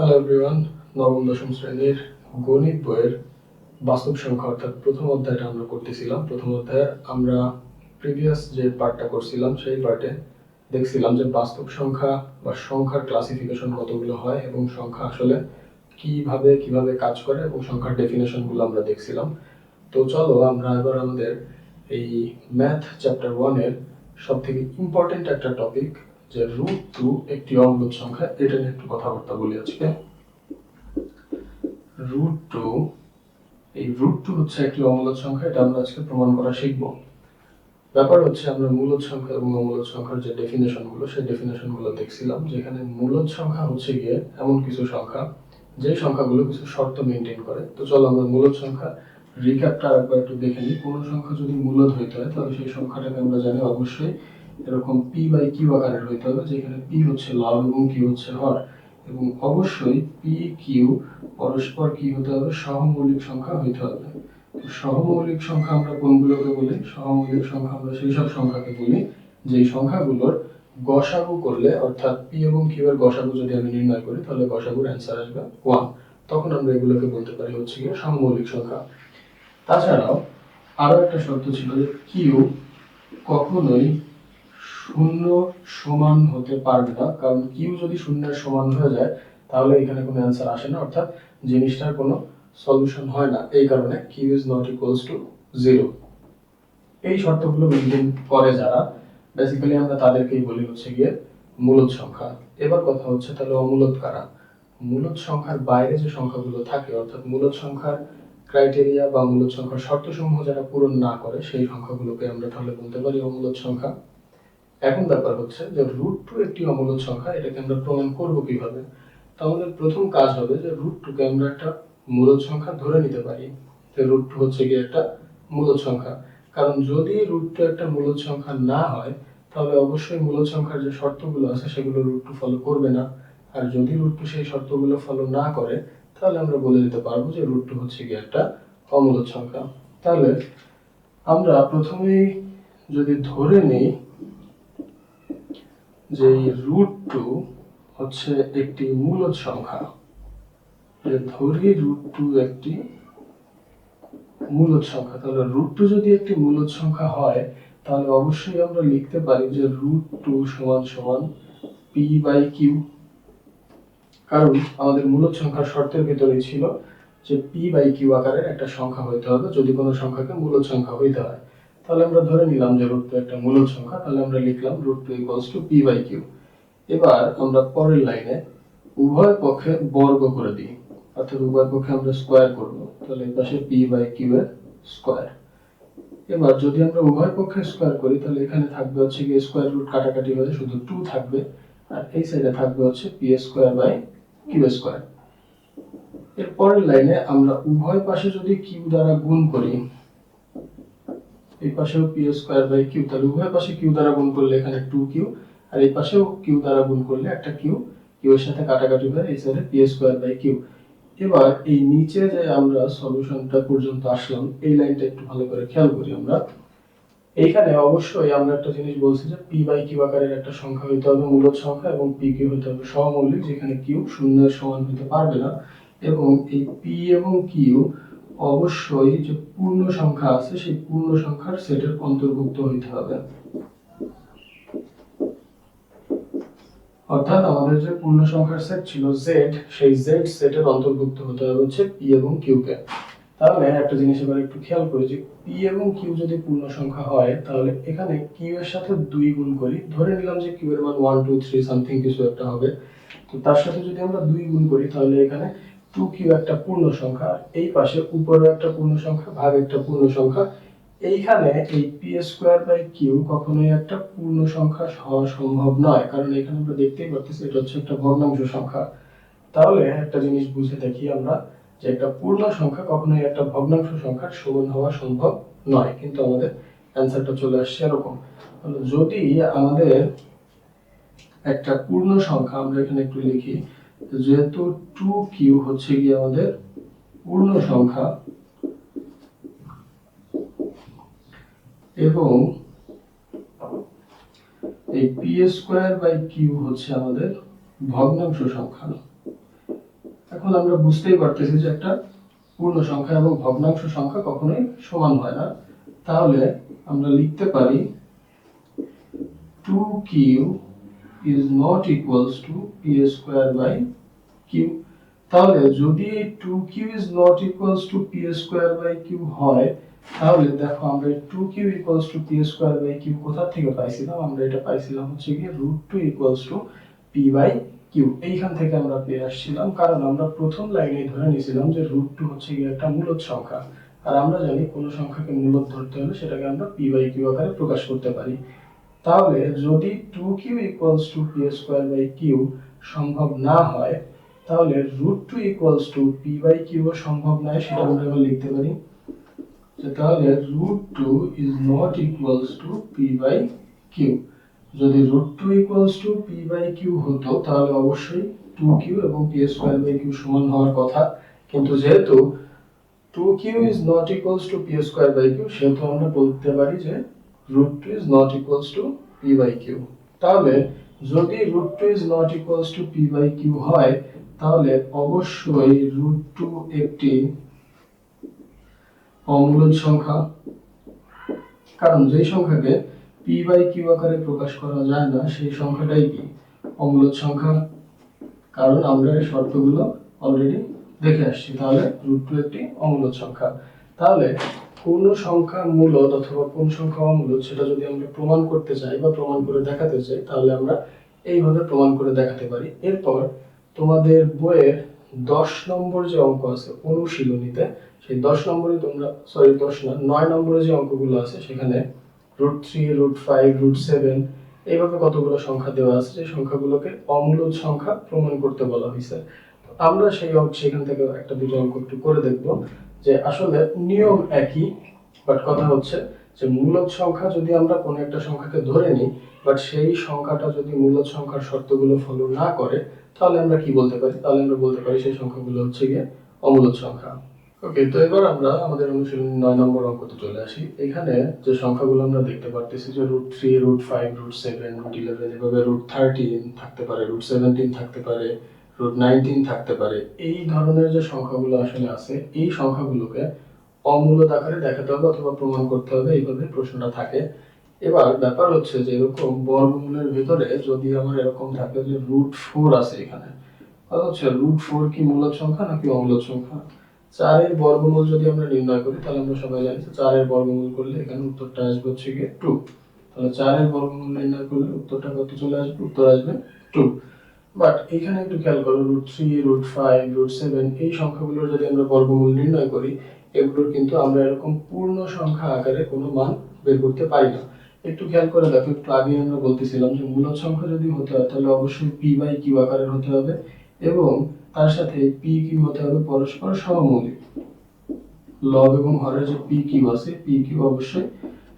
Hello everyone নবম, দশম শ্রেণির গণিত বইয়ের বাস্তব সংখ্যা অর্থাৎ প্রথম অধ্যায়টা আমরা করতেছিলাম। প্রথম অধ্যায়ে আমরা প্রিভিয়াস যে পার্টটা করছিলাম, সেই পার্টে দেখছিলাম যে বাস্তব সংখ্যা বা সংখ্যার ক্লাসিফিকেশন কতগুলো হয় এবং সংখ্যা আসলে কীভাবে কীভাবে কাজ করে এবং সংখ্যার ডেফিনেশনগুলো আমরা দেখছিলাম। তো চলো আমরা এবার আমাদের এই ম্যাথ চ্যাপ্টার ওয়ানের সব থেকে ইম্পর্টেন্ট একটা টপিক যে রুট টু একটি অম্লদ সংখ্যা, এটা নিয়ে একটু কথাবার্তা বলি আজকে। রুট টু এই রুট টু হচ্ছে একটি অম্লদ সংখ্যা, এটা আমরা আজকে প্রমাণ করা শিখব। ব্যাপার হচ্ছে আমরা মূলদ সংখ্যা এবং অমূলদ সংখ্যার যে ডেফিনেশনগুলো, সেই ডেফিনেশনগুলো দেখছিলাম, যেখানে মূলদ সংখ্যা হচ্ছে গিয়ে এমন কিছু সংখ্যা, যে সংখ্যাগুলো কিছু শর্ত মেনটেন করে। তো চলো আমরা মূলদ সংখ্যা রিক্যাপটা আরেকবার একটু দেখে নিই। কোনো সংখ্যা যদি মূলদ হইতে হয়, তাহলে সেই সংখ্যাটাকে আমরা জানি অবশ্যই এরকম পি বাই কিউ আকারের হইতে হবে, যেখানে পি হচ্ছে লাভ এবং কিউ হচ্ছে হর। এবং অবশ্যই পি কিউ পরস্পর কি হতে হবে? সহমৌলিক সংখ্যা হইতে হবে। সহমৌলিক সংখ্যা আমরা কোনগুলোকে বলি? সহমৌলিক সংখ্যা আমরা সেই সব সংখ্যাকে বলি, যেই সংখ্যাগুলোর গসাগু করলে, অর্থাৎ পি এবং কিউ এর গসাগু যদি আমি নির্ণয় করি, তাহলে গসাগুর অ্যান্সার আসবে ওয়ান তখন আমরা এগুলোকে বলতে পারি হচ্ছে গিয়ে সহমৌলিক সংখ্যা। তাছাড়াও আরও একটা শর্ত ছিল যে কিউ কখনোই শূন্য সমান হতে পারবে না। কারণ কিউ যদি শূন্যের সমান হয়ে যায়, তাহলে এখানে কোনো অ্যান্সার আসে না। অর্থাৎ জিনিসটার কোনো সলিউশন হয় না। এই কারণে Q is not equals to zero এই শর্তগুলো মেনটেন করে যারা বেসিক্যালি আমরা তাদেরকেই বলি হচ্ছে গিয়ে মূলদ সংখ্যা। এবার কথা হচ্ছে তাহলে অমূলদ কারা? মূলদ সংখ্যার বাইরে যে সংখ্যাগুলো থাকে, অর্থাৎ মূলদ সংখ্যার ক্রাইটেরিয়া বা মূলদ সংখ্যার শর্তসমূহ যারা পূরণ না করে, সেই সংখ্যাগুলোকে আমরা তাহলে বলতে পারি অমূলদ সংখ্যা। এখন ব্যাপার হচ্ছে যে রুট টু একটি অমূলদ সংখ্যা, এটাকে আমরা প্রমাণ করব কীভাবে? তো আমাদের প্রথম কাজ হবে যে রুট টুকে আমরা একটা মূলদ সংখ্যা ধরে নিতে পারি। যে রুট টু হচ্ছে গিয়ে একটা মূলদ সংখ্যা। কারণ যদি রুট টু একটা মূলদ সংখ্যা না হয়, তাহলে অবশ্যই মূলদ সংখ্যার যে শর্তগুলো আছে, সেগুলো রুট টু ফলো করবে না। আর যদি রুট টু সেই শর্তগুলো ফলো না করে, তাহলে আমরা বলে দিতে পারব যে রুট টু হচ্ছে গিয়ে একটা অমূলদ সংখ্যা। তাহলে আমরা প্রথমেই যদি ধরে নিই যে রুট টু হচ্ছে একটি মূলদ সংখ্যা। যে ধরি রুট টু একটি মূলদ সংখ্যা। তাহলে রুট টু যদি একটি মূলদ সংখ্যা হয়, তাহলে অবশ্যই আমরা লিখতে পারি যে রুট টু সমান সমান পি বাই কিউ কারণ আমাদের মূলদ সংখ্যার শর্তের ভিতরেই ছিল যে পি বাই কিউ আকারের একটা সংখ্যা হইতে হবে। যদি কোনো সংখ্যাকে মূলদ সংখ্যা হইতে হয় তাহলে আমরা ধরে নিলাম যে রুট টু একটা মূলদ সংখ্যা, তাহলে আমরা লিখলাম root two equals to P by Q এবার আমরা পরের লাইনে উভয় পক্ষে বর্গ করে দিই। অর্থাৎ উভয় পক্ষে আমরা স্কোয়ার করব, তাহলে এই পাশে পি বাই কিউ এর স্কোয়ার এবার যদি আমরা উভয় পক্ষে স্কোয়ার করি, তাহলে এখানে থাকবে হচ্ছে কি স্কোয়ার রুট কাটাকাটি হয়ে শুধু টু থাকবে, আর এই সাইডে থাকবে হচ্ছে P square by Q square এর পরের লাইনে আমরা উভয় পাশে যদি কিউ দ্বারা গুণ করি এই পাশেও পি স্কোয়ার বাই কিউ তাহলে উভয় পাশে কিউ দ্বারা গুণ করলে এখানে টু কিউ আর এই পাশেও কিউ দ্বারা গুণ করলে একটা কিউ কিউ এর সাথে কাটাকাটি হয়ে এই সাইডে পি স্কোয়ার বাই কিউ এবার এই নিচে যে আমরা সলিউশনটা পর্যন্ত আসলাম, এই লাইনটা একটু ভালো করে খেয়াল করি আমরা। এইখানে অবশ্যই আমরা একটা জিনিস বলছি যে পি বাই কিউ আকারের একটা সংখ্যা হইতে হবে মূলদ সংখ্যা, এবং পি কিউ হইতে হবে সহমৌলিক যেখানে কিউ শূন্যের সমান হতে পারবে না। এবং এই পি এবং কিউ অবশ্যই যে পূর্ণ সংখ্যা আছে, সেই পূর্ণ সংখ্যার সেটের অন্তর্ভুক্ত হইতে হবে। অর্থাৎ আমাদের যে পূর্ণ সংখ্যার সেট ছিল জেড সেই জেড সেটের অন্তর্ভুক্ত হতে হবে হচ্ছে পি এবং কিউ কে। তাহলে একটা জিনিস এবার একটু খেয়াল করি যে পি এবং কিউ যদি পূর্ণ সংখ্যা হয়, তাহলে এখানে কিউ এর সাথে দুই গুণ করি। ধরে নিলাম যে কিউ এর মান ওয়ান টু থ্রি সামথিং কিছু একটা হবে। তো তার সাথে যদি আমরা দুই গুণ করি, তাহলে এখানে টু কিউ একটা পূর্ণ সংখ্যা, এই পাশে উপরে একটা পূর্ণ সংখ্যা ভাগ একটা পূর্ণ সংখ্যা। এইখানে এই পি স্কোয়ার বাই কিউ কখনোই একটা পূর্ণ সংখ্যা হওয়া সম্ভব নয়, কারণ এখানে আমরা দেখতেই পাচ্ছি এটা হচ্ছে একটা ভগ্নাংশ সংখ্যা। তাহলে একটা জিনিস বুঝে দেখি আমরা যে একটা পূর্ণ সংখ্যা কখনোই একটা ভগ্নাংশ সংখ্যার সমান হওয়া সম্ভব নয়, কিন্তু আমাদের অ্যান্সারটা চলে আসছে এরকম। যদি আমাদের একটা পূর্ণ সংখ্যা আমরা এখানে একটু লিখি যেহেতু টু কিউ হচ্ছে গিয়ে আমাদের পূর্ণ সংখ্যা, এবং এই পি স্কোয়ার বাই কিউ হচ্ছে আমাদের ভগ্নাংশ সংখ্যা। এখন আমরা বুঝতেই পারতেছি যে একটা পূর্ণ সংখ্যা এবং ভগ্নাংশ সংখ্যা কখনোই সমান হয় না। তাহলে আমরা লিখতে পারি two Q is not equals to P square by Q তাহলে যদি এই two Q is not equals to P square by Q হয়, তাহলে দেখো আমরা two Q equals to P square by Q কোথা থেকে পাইছিলাম? আমরা এটা পাইছিলাম হচ্ছে গিয়ে root two equals to P by Q এইখান থেকে আমরা পেয়ে আসছিলাম, কারণ আমরা প্রথম লাইনে ধরে নিয়েছিলাম যে রুট টু হচ্ছে গিয়ে একটা মূলদ সংখ্যা। আর আমরা জানি কোন সংখ্যাকে মূলদ ধরতে হলে সেটাকে আমরা পি বাই কিউ আকারে প্রকাশ করতে পারি। তাহলে যদি two Q equals to P square by Q সম্ভব না হয়, তাহলে root two equals to P by Q সম্ভব নয়, সেটা আমরা এবার লিখতে পারি। তাহলে root two is not equals to P by Q যদি root two equals to P by Q হতো, তাহলে অবশ্যই টু কিউ এবং পি স্কোয়ার বাই কিউ সমান হওয়ার কথা। কিন্তু যেহেতু two Q is not equals to P square by Q সেহেতু আমরা বলতে পারি যে root two is not equals to P by Q তাহলে যদি root two is not equals to P by Q হয়, তাহলে অবশ্যই রুট টু একটি অমূলদ সংখ্যা। কারণ যেই সংখ্যাকে পি বাই কিউ আকারে প্রকাশ করা যায় না, সেই সংখ্যাটাই কি? অমূলদ সংখ্যা। কারণ আমরা এই শর্তগুলো অলরেডি দেখে আসছি। তাহলে রুট টু একটি অমূলদ সংখ্যা। তাহলে কোন সংখ্যা মূলদ অথবা কোন সংখ্যা অমূলদ সেটা যদি আমরা প্রমাণ করতে চাই বা প্রমাণ করে দেখাতে চাই, তাহলে আমরা এইভাবে প্রমাণ করে দেখাতে পারি। এরপর তোমাদের বইয়ের দশ নম্বর যে অঙ্ক আছে অনুশীলনীতে, সেই দশ নম্বরে তোমরা সরি দশ না, নয় নম্বরে যে অঙ্কগুলো আছে, সেখানে root three root five root seven এইভাবে কতগুলো সংখ্যা দেওয়া আছে যে সংখ্যাগুলোকে অমূলদ সংখ্যা প্রমাণ করতে বলা হয়েছে। আমরা সেই অঙ্ক, সেখান থেকে একটা দুটো অঙ্ক একটু করে দেখব। যে আসলে নিয়ম একই বাট কথা হচ্ছে যে মূলদ সংখ্যা যদি আমরা কোনো একটা সংখ্যাকে ধরে নিই বাট সেই সংখ্যাটা যদি মূলদ সংখ্যার শর্তগুলো ফলো না করে, তাহলে আমরা কি বলতে পারি? তাহলে আমরা বলতে পারি সেই সংখ্যাগুলো হচ্ছে গিয়ে অমূলদ সংখ্যা। ওকে তো এবার আমরা আমাদের অনুশীলনী নয় নম্বর অঙ্কতে চলে আসি। এখানে যে সংখ্যাগুলো আমরা দেখতে পারতেছি যে root three root five root seven root eleven এভাবে রুট থার্টিন থাকতে পারে রুট সেভেন্টিন থাকতে পারে রুট নাইনটিন থাকতে পারে। এই ধরনের যে সংখ্যাগুলো আসলে আছে, এই সংখ্যাগুলোকে অমূলদ আকারে দেখাতে হবে অথবা প্রমাণ করতে হবে এইভাবে প্রশ্নটা থাকে। এবার ব্যাপার হচ্ছে যে এরকম বর্গমূলের ভিতরে যদি আমার এরকম থাকে যে রুট ফোর আছে এখানে হচ্ছে রুট ফোর কি মূলদ সংখ্যা নাকি অমূলদ সংখ্যা? চারের বর্গমূল যদি আমরা নির্ণয় করি, তাহলে আমরা সবাই জানি যে চারের বর্গমূল করলে এখানে উত্তরটা আসবে হচ্ছে গিয়ে টু তাহলে চারের বর্গমূল নির্ণয় করলে উত্তরটা কত চলে আসবে? উত্তর আসবে টু বাট এখানে একটু খেয়াল করো root three root five root seven এই সংখ্যাগুলোর যদি আমরা বর্গমূল নির্ণয় করি, এগুলোর কিন্তু আমরা এরকম পূর্ণ সংখ্যা আকারে কোনো মান বের করতে পারি না। একটু খেয়াল করে দেখো, একটু আগে আমরা বলতেছিলাম যে মূলদ সংখ্যা যদি হতে হয়, তাহলে অবশ্যই পি বাই কিউ আকারের হতে হবে এবং তার সাথে পি কিউ হতে হবে পরস্পর সহমৌলিক লব এবং হরের যে পি কিউ আছে পি কিউ অবশ্যই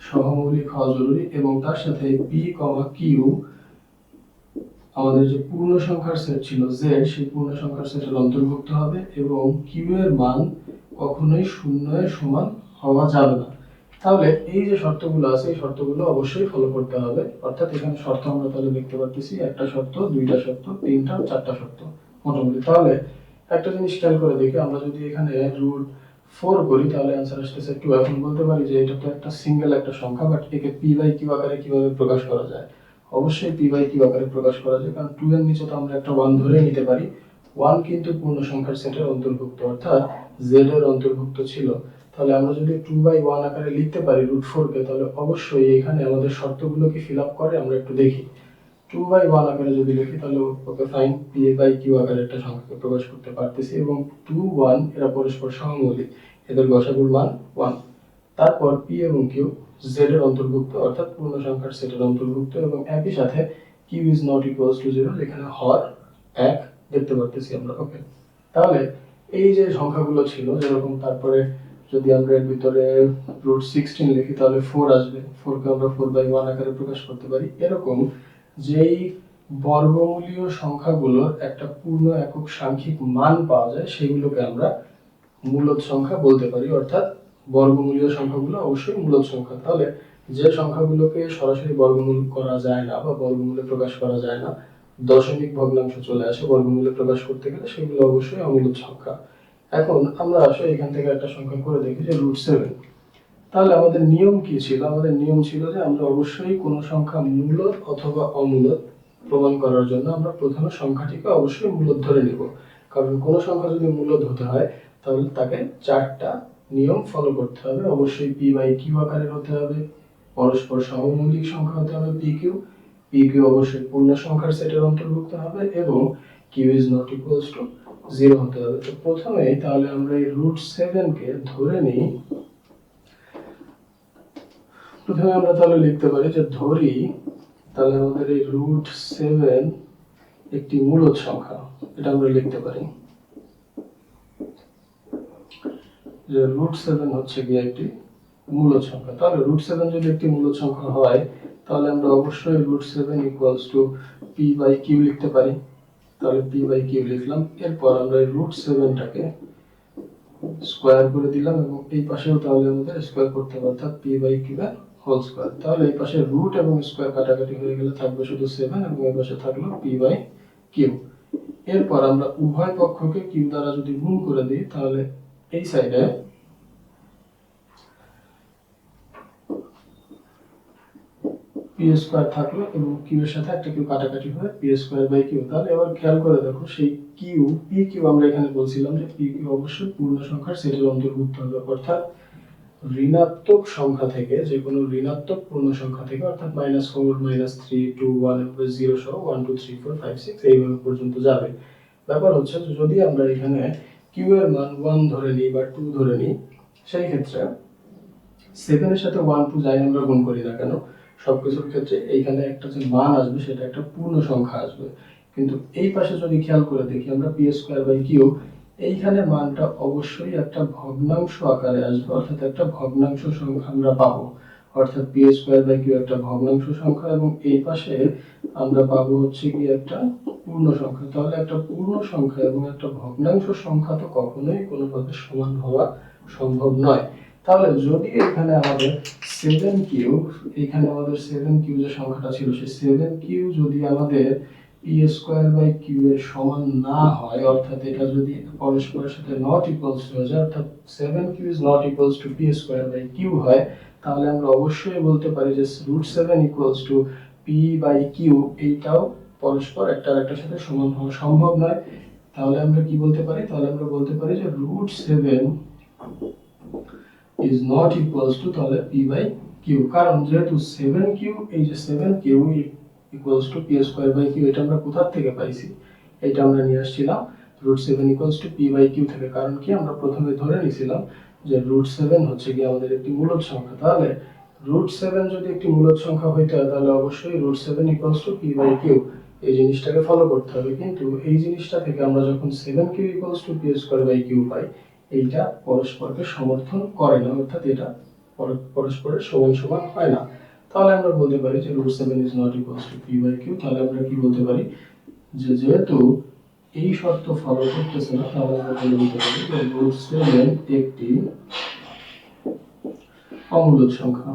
সহমৌলিক হওয়া জরুরি এবং তার সাথে পি কমা কিউ আমাদের যে পূর্ণ সংখ্যার সেট ছিল জেড সেই পূর্ণ সংখ্যার সেটের অন্তর্ভুক্ত হবে এবং কিউ এর মান কখনোই শূন্য এর সমান হওয়া যাবে না। তাহলে এই যে শর্তগুলো আছে, এই শর্তগুলো অবশ্যই ফলো করতে হবে। অর্থাৎ এখানে শর্ত আমরা তাহলে দেখতে পাচ্ছি একটা শর্ত, দুইটা শর্ত, তিনটা, চারটা শর্ত মোটামুটি। তাহলে একটা জিনিস খেয়াল করে দেখি, আমরা যদি এখানে রুট ফোর করি, তাহলে অ্যান্সার আসতেছে টু এখন বলতে পারি যে এটা তো একটা সিঙ্গেল একটা সংখ্যা বাট একে পি বাই কিউ আকারে কীভাবে প্রকাশ করা যায়? অবশ্যই পি বাই কিউ আকারে প্রকাশ করা যায়, কারণ টু এর নিচে তো আমরা একটা ওয়ান ধরে নিতে পারি। ওয়ান কিন্তু পূর্ণ সংখ্যার সেটের অন্তর্ভুক্ত, অর্থাৎ জেড এর অন্তর্ভুক্ত ছিল। তাহলে আমরা যদি টু বাই ওয়ান আকারে লিখতে পারি রুট ফোর কে, তাহলে অবশ্যই এখানে আমাদের শর্তগুলো কি ফিল আপ করে? আমরা একটু দেখি। টু বাই ওয়ান আকারে যদি লিখি, তাহলে okay fine P by Q আকারে একটা সংখ্যাকে প্রকাশ করতে পারতেছি এবং টু ওয়ান এরা পরস্পর সহমৌলিক এদের গসাগুর মান ওয়ান তারপর পি এবং কিউ জেড এর অন্তর্ভুক্ত, অর্থাৎ পূর্ণ সংখ্যার সেটের অন্তর্ভুক্ত এবং একই সাথে Q is not equals to zero এখানে হর এক দেখতে পারতেছি আমরা ওকে তাহলে এই যে সংখ্যাগুলো ছিল, যেরকম তারপরে যদি আমরা এর ভিতরে রুট সিক্সটিন লিখি, তাহলে ফোর আসবে। ফোরকে আমরা ফোর বাই ওয়ান আকারে প্রকাশ করতে পারি। এরকম যেই বর্গমূলীয় সংখ্যাগুলোর একটা পূর্ণ একক সাংখ্যিক মান পাওয়া যায়, সেগুলোকে আমরা মূলদ সংখ্যা বলতে পারি, অর্থাৎ বর্গমূলীয় সংখ্যাগুলো অবশ্যই মূলদ সংখ্যা। তাহলে যে সংখ্যাগুলোকে সরাসরি বর্গমূল করা যায় না বা বর্গমূলে প্রকাশ করা যায় না, দশমিক ভগ্নাংশ চলে আসে বর্গমূলে প্রকাশ করতে গেলে, সেগুলো অবশ্যই অমূলদ সংখ্যা। এখন আমরা আসলে এখান থেকে একটা সংখ্যা করে দেখি যে রুট সেভেন তাহলে আমাদের নিয়ম কি ছিল? আমাদের নিয়ম ছিল যে আমরা অবশ্যই কোনো সংখ্যা মূলদ অথবা অমূলদ প্রমাণ করার জন্য আমরা প্রথমে সংখ্যাটিকে অবশ্যই মূলদ ধরে নিব। কারণ কোনো সংখ্যা যদি মূলদ হতে হয়, তাহলে তাকে চারটা নিয়ম ফলো করতে হবে। অবশ্যই পি বাই কিউ আকারের হতে হবে। পরস্পর সহমৌলিক সংখ্যা হতে হবে পি কিউ পি কিউ অবশ্যই পূর্ণ সংখ্যার সেটের অন্তর্ভুক্ত হবে এবং Q is not equals to zero হতে হবে। তো প্রথমেই তাহলে আমরা এই রুট সেভেনকে ধরে নিই। প্রথমে আমরা তাহলে লিখতে পারি যে ধরি, তাহলে আমাদের এই রুট সেভেন একটি মূলদ সংখ্যা। এটা আমরা লিখতে পারি। যে রুট সেভেন হচ্ছে গিয়ে একটি মূলদ সংখ্যা। তাহলে রুট সেভেন যদি একটি মূলদ সংখ্যা হয়, তাহলে আমরা অবশ্যই root seven equals to p by q লিখতে পারি। তাহলে পি বাই কিউ লিখলাম। এরপর আমরা এই রুট সেভেনটাকে স্কোয়ার করে দিলাম এবং এই পাশেও তাহলে আমাদের স্কোয়ার করতে হবে, অর্থাৎ পি বাই কিউ এর হোল স্কোয়ার তাহলে এই পাশে রুট এবং স্কোয়ার কাটাকাটি হয়ে গেলে থাকবে শুধু সেভেন এবং এই পাশে থাকল পি বাই কিউ এরপর আমরা উভয় পক্ষকে কিউ দ্বারা যদি গুণ করে দিই, তাহলে এই সাইডে পি স্কোয়ার থাকল এবং কিউ এর সাথে একটা কিউ কাটাকাটি হয়ে পি স্কোয়ার বাই কিউ তাহলে এবার খেয়াল করে দেখো, সেই কিউ পি কিউ আমরা এখানে বলছিলাম যে পি কিউ অবশ্যই পূর্ণ সংখ্যার সেটের অন্তর্ভুক্ত হবে। অর্থাৎ ঋণাত্মক সংখ্যা থেকে যে কোনো ঋণাত্মক পূর্ণ সংখ্যা থেকে, অর্থাৎ minus four minus three two one zero সহ one two three four five six এইভাবে পর্যন্ত যাবে। ব্যাপার হচ্ছে যদি আমরা এখানে কিউ এর মান ওয়ান ধরে নিই বা টু ধরে নিই, সেই ক্ষেত্রে সেভেনের সাথে ওয়ান টু যাই আমরা গুণ করি না কেন, সবকিছুর ক্ষেত্রে এইখানে একটা যে মান আসবে সেটা একটা পূর্ণ সংখ্যা আসবে। কিন্তু এই পাশে যদি খেয়াল করে দেখি আমরা পি স্কোয়ার বাই কিউ এইখানে মানটা অবশ্যই একটা ভগ্নাংশ আকারে আসবে, অর্থাৎ একটা ভগ্নাংশ সংখ্যা আমরা পাবো। অর্থাৎ পি স্কোয়ার বাই কিউ একটা ভগ্নাংশ সংখ্যা এবং এই পাশে আমরা পাবো হচ্ছে কি একটা পূর্ণ সংখ্যা। তাহলে একটা পূর্ণ সংখ্যা এবং একটা ভগ্নাংশ সংখ্যা তো কখনোই কোনোভাবে সমান হওয়া সম্ভব নয়। তাহলে যদি এখানে আমাদের সেভেন কিউ এখানে আমাদের সেভেন কিউ যে সংখ্যাটা ছিল, সেই সেভেন কিউ যদি আমাদের পি স্কোয়ার বাই কিউ এর সমান না হয়, অর্থাৎ এটা যদি পরস্পরের সাথে নট ইকুয়ালস হয়ে যায়, অর্থাৎ seven q is not equals to p square by q হয় তাহলে আমরা অবশ্যই বলতে পারি যে root seven equals to p by q এইটাও পরস্পর একটা আরেকটার সাথে সমান হওয়া সম্ভব নয়। তাহলে আমরা কি বলতে পারি? তাহলে আমরা বলতে পারি যে root seven is not equals to তাহলে পি বাই কিউ কারণ যেহেতু সেভেন কিউ এই যে seven q equals to p square by q এটা আমরা কোথার থেকে পাইছি? এটা আমরা নিয়ে আসছিলাম। Root seven equals to p by q থেকে। কারণ কি? আমরা প্রথমে ধরে নিয়েছিলাম যে রুট সেভেন হচ্ছে কি আমাদের একটি মূলদ সংখ্যা, তাহলে রুট সেভেন যদি একটি মূলদ সংখ্যা হইতে হয় তাহলে অবশ্যই root seven equals to p by q এই জিনিসটাকে ফলো করতে হবে। কিন্তু এই জিনিসটা থেকে আমরা যখন seven q equals to p square by q পাই, এইটা পরস্পরকে সমর্থন করে না, অর্থাৎ এটা পর- পরস্পরের সমান সমান হয় না। তাহলে আমরা বলতে পারি যে root seven is not equals to p by q তাহলে আমরা কি বলতে পারি? যে যেহেতু এই শর্ত ফলো করতেছে না তাহলে একটি অমূলদ সংখ্যা।